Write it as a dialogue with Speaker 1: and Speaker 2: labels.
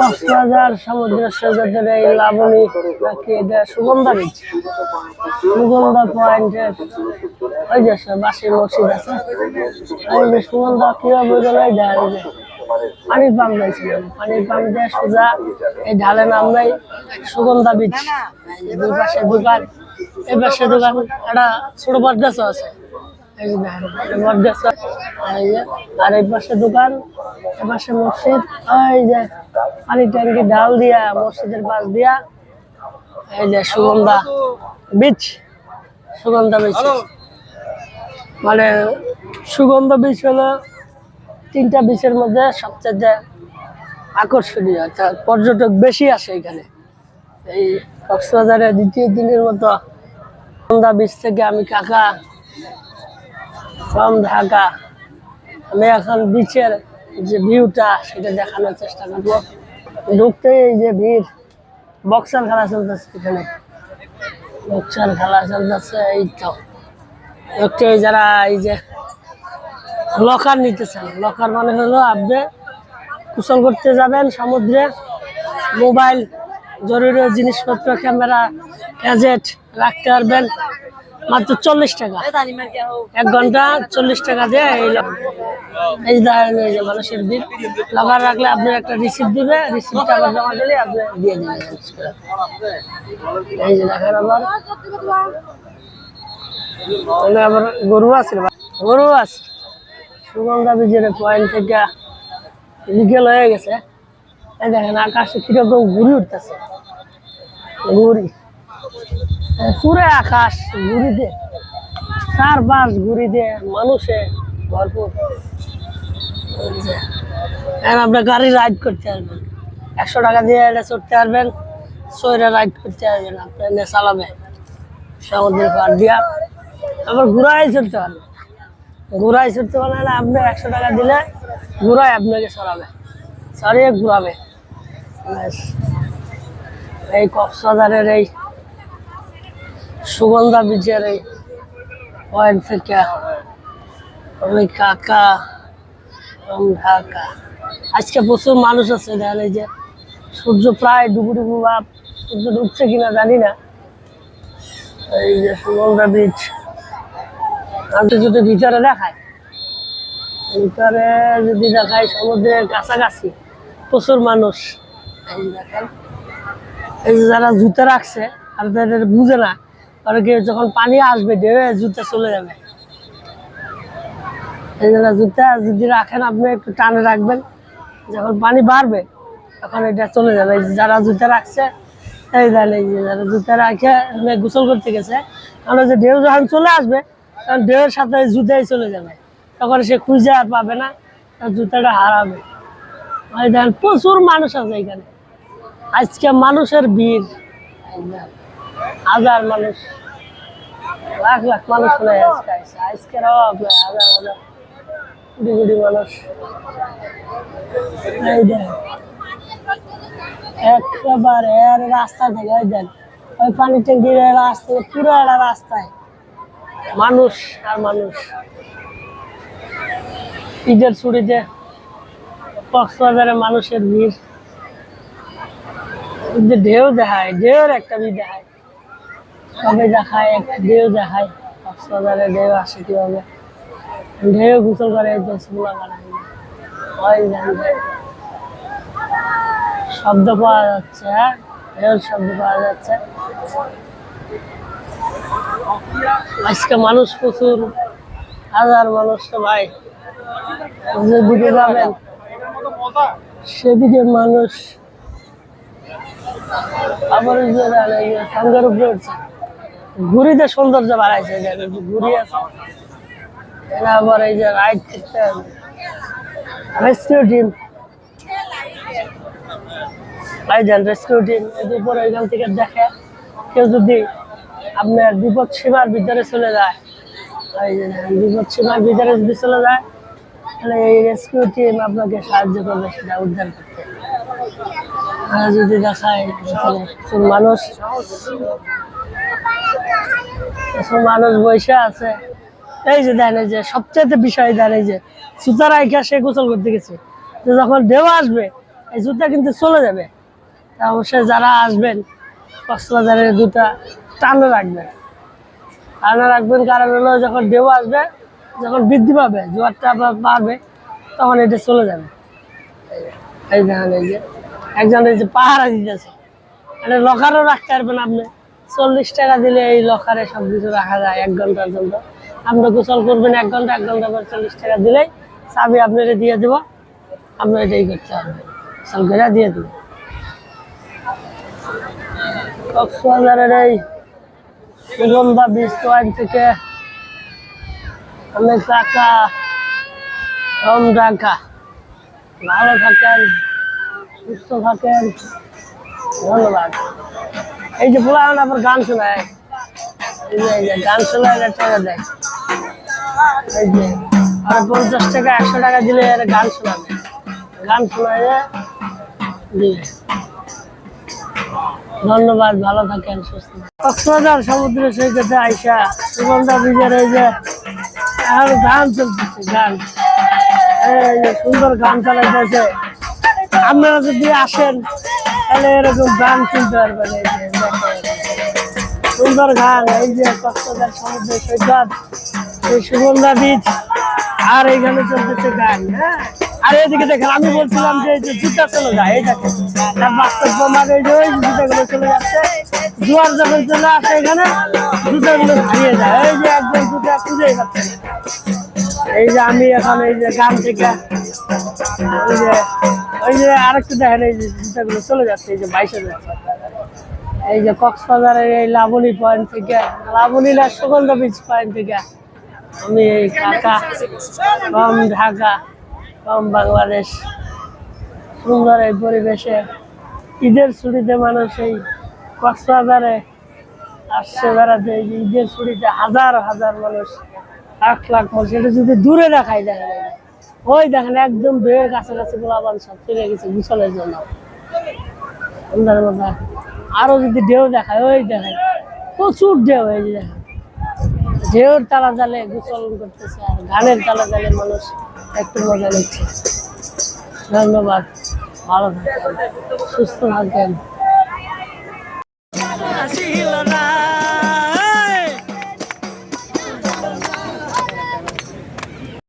Speaker 1: কক্সবাজার সমুদ্র সৈকতের এই লাবণী নাকি এটা সুগন্ধা বীচ সুগন্ধা পয়েন্টের ওই যে বাসি মসজিদ আছে। ওই সুগন্ধা কীভাবে এই দেখা যায় পানির পাম্প দিয়েছিলাম পানির পাম্প দিয়ে সোজা এই ঢালে নাম নাই সুগন্ধা বীচ দুই পাশে দোকান এই পাশে দোকান একটা ছোট গাছও আছে। এই এই এই আর এই পাশে দোকান এই পাশে মসজিদ ওই যে পানি ট্যাঙ্কি ডাল দিয়া মসজিদের পাশ দিয়া এই যে সুগন্ধা বীচ সুগন্ধা বীচ মানে সুগন্ধ বীচ হলো তিনটা বিচের মধ্যে সবচেয়ে আকর্ষণীয় অর্থাৎ পর্যটক বেশি আসে এখানে। এই কক্সবাজারে দ্বিতীয় দিনের মতো সন্ধ্যা বীজ থেকে আমি কাকা ফ্রম ঢাকা আমি এখন বিচের যে ভিউটা সেটা দেখানোর চেষ্টা করব। ঢুকতে এই যে ভিড়। বক্সার খেলা চলতেছে এখানে। বক্সার খেলা চলতেছে, এই তো। এই যারা এই যে লকার নিতে চান লকার মানে হলো আপনি কুশল করতে যাবেন সমুদ্রে মোবাইল জরুরি জিনিসপত্র ক্যামেরা গ্যাজেট রাখতে পারবেন। মাত্র চল্লিশ টাকা। এক ঘণ্টা চল্লিশ টাকা দিয়ে এই মানুষের বিল লকার রাখলে আপনি একটা রিসিপ্ট দিবে রিসিপ্টটা আবার জমা দিলে আপনি দিয়ে দিবেন এই যে দেখেন আবার আবার গরু আছে গরু আছে। সুগন্ধা বীজের পয়েন্ট থেকে বিকেল হয়ে গেছে। দেখেন আকাশে কীরকম ঘুরি উঠতেছে। ঘুরি পুরো আকাশ ঘুরিতে চারপাশ ঘুরিতে মানুষে ভরপুর। আপনার গাড়ি রাইড করতে পারবেন একশো টাকা দিয়ে এটা চড়তে পারবেন সৈরা রাইড করতে পারবেন আপনি চালাবে সমুদ্রের পাড় দিয়া। আবার ঘুরাই চড়তে পারবেন ঘুরাই ছুটতে পারে না আপনি একশো টাকা দিলে ঘুরাই আপনাকে সরাবে। সরিয়ে ঘুরাবে। এই কক্সবাজারের এই সুগন্ধা বীচের এই পয়েন্ট থেকে আমি কাকা এবং ঢাকা। আজকে প্রচুর মানুষ আছে, দেখেন এই যে সূর্য প্রায় ডুবু ডুবু বা সূর্য ডুবছে কিনা জানি না। এই যে সুগন্ধা বীচ আমি যদি ভিতরে দেখায়, ভিতরে যদি দেখায় সমুদ্রের কাছাকাছি প্রচুর মানুষ। দেখেন, এই যে যারা জুতা রাখছে আর তাদের বুঝে না যখন পানি আসবে, ঢেউয়ে জুতা চলে যাবে। এই যারা জুতা যদি রাখেন, আপনি একটু টানে রাখবেন। যখন পানি বাড়বে, তখন এটা চলে যাবে। যারা জুতা রাখছে, এই যে যারা জুতা রাখে গোসল করতে গেছে তাহলে যে ঢেউ যখন চলে আসবে, তখন ঢেউয়ের সাথে জুতাই চলে যাবে। তখন সে খুঁজে আর পাবে না তার জুতাটা হারাবে। দেখেন প্রচুর মানুষ আছে এখানে। আজকে মানুষের ভিড়। হাজার মানুষ। লাখ লাখ মানুষ মনে হয় আজকে কোটি মানুষ। একেবারে রাস্তা থেকে ওই রাস্তা একটা রাস্তায়। মানুষ আর মানুষ। মানুষের ভিড়। ঢেউ দেখায়, ঢেউর একটা ভিড় দেখায়। সবে দেখায় ঢেউ দেখায় কক্সবাজারে ঢেউ আসে কীভাবে ঢেউ গোসল করে দোষগুলো করে। শব্দ পাওয়া যাচ্ছে হ্যাঁ? ঢেউর শব্দ পাওয়া যাচ্ছে। আজকে মানুষ প্রচুর, হাজার মানুষ তো ভাই যেদিকে যাবেন, সেদিকে মানুষ আবার সঙ্গের উপরে উঠছে। ঘুরিতে সৌন্দর্য বাড়াইছে ঘুরি আছে। এরা আবার এই যে করতে রেস্কিউ টিম এই রেস্কিউ টিম এখান থেকে দেখে। কেউ যদি আপনার বিপদ সীমার ভিতরে চলে যায় বিপদ সীমার ভিতরে যদি চলে যায়, তাহলে এই রেস্কিউ টিম আপনাকে সাহায্য করবে সেটা উদ্ধার করতে। যদি দেখায় মানুষ প্রচুর মানুষ বসে আছে। এই যে দেন যে সবচেয়ে বিষয় দেন যে সুতার আইকা সে গোসল করতে গেছে। তো যখন ঢেউ আসবে, এই জুতা কিন্তু চলে যাবে। অবশ্যই যারা আসবেন, কক্সবাজারের জুতা টানে রাখবেন। টানে রাখবেন কারণ হলো যখন ঢেউ আসবে, যখন বৃদ্ধি পাবে, জোয়ারটা বাড়বে, তখন এটা চলে যাবে। এই দেখেন এই যে, একজন এই যে পাহারা দিতেছে। মানে লকারও রাখতে পারবেন আপনি। চল্লিশ টাকা দিলে এই লকারে সব কিছু রাখা যায় এক ঘণ্টার জন্য। আপনি গোসল করবেন এক ঘণ্টা এক ঘণ্টা পর চল্লিশ টাকা দিলেই চাবি আপনারা দিয়ে দেবো। আপনি এটাই করতে হবে। গোসল করে দিয়ে দেবো। কক্সবাজারের এই সুগন্ধা বীজ পয়েন্ট থেকে অনেক টাকা, কম টাকা। ভালো থাকেন, সুস্থ থাকেন। ধন্যবাদ। এই যে পোলা আবার গান শোনায়। গান শোনায় টাকা দেয়। এই যে, আর পঞ্চাশ টাকা, একশো টাকা দিলে এর গান শোনাবে। গান শোনায় দিবে ধন্যবাদ, ভালো থাকেন, সুস্থ। কক্সবাজার সমুদ্র সৈকতে আইসা সুগন্ধা বীজের এই যে, আর গান চলতেছে, গান। সুন্দর গান চালাইতেছে। আপনারা যদি আসেন তাহলে এরকম গান শুনতে পারবেন এই। সুন্দর গান, এই যে কক্সবাজার সমুদ্র সৈকত, এই সুগন্ধা বীজ আর এইখানে চলতেছে গান হ্যাঁ আর এদিকে দেখেন, আমি বলছিলাম যে এই যে জুতা চলে যায় এই তার বাস্তব প্রমাণ এই যে ওই জুতাগুলো চলে যাচ্ছে জোয়ার যখন চলে আসে এখানে, জুতাগুলো হারিয়ে যায় এই যে একজন জুতা খুঁজেই পাচ্ছে। এই যে আমি এখন এই যে গান থেকে ওই যে ওই যে আরেকটু দেখেন, এই যে জুতাগুলো চলে যাচ্ছে, এই যে বাইশে যাচ্ছে। এই যে কক্সবাজারের এই লাবণী পয়েন্ট থেকে, লাবণী না, সুগন্ধ বীজ পয়েন্ট থেকে আমি এই ঢাকা কম ঢাকা কম বাংলাদেশ। সুন্দর এই পরিবেশে, ঈদের ছুটিতে মানুষ এই কক্সবাজারে আসছে, বেড়াতে। এই যে ঈদের ছুটিতে হাজার হাজার মানুষ লাখ লাখ মানুষ। এটা যদি দূরে দেখাই দেখা এই যে। ওই দেখেন, একদম বেয়ের কাছাকাছি গোলাবান সব চলে গেছে গুছলের জন্য। আরও যদি ঢেউ দেখায়, ওই দেখেন, প্রচুর ঢেউ এই যে দেখেন। ঢেউর তালা জালে গুছল করতেছে, আর গানের তালা জালে মানুষ একটু মজা নিচ্ছে। ধন্যবাদ, ভালো থাকেন সুস্থ থাকেন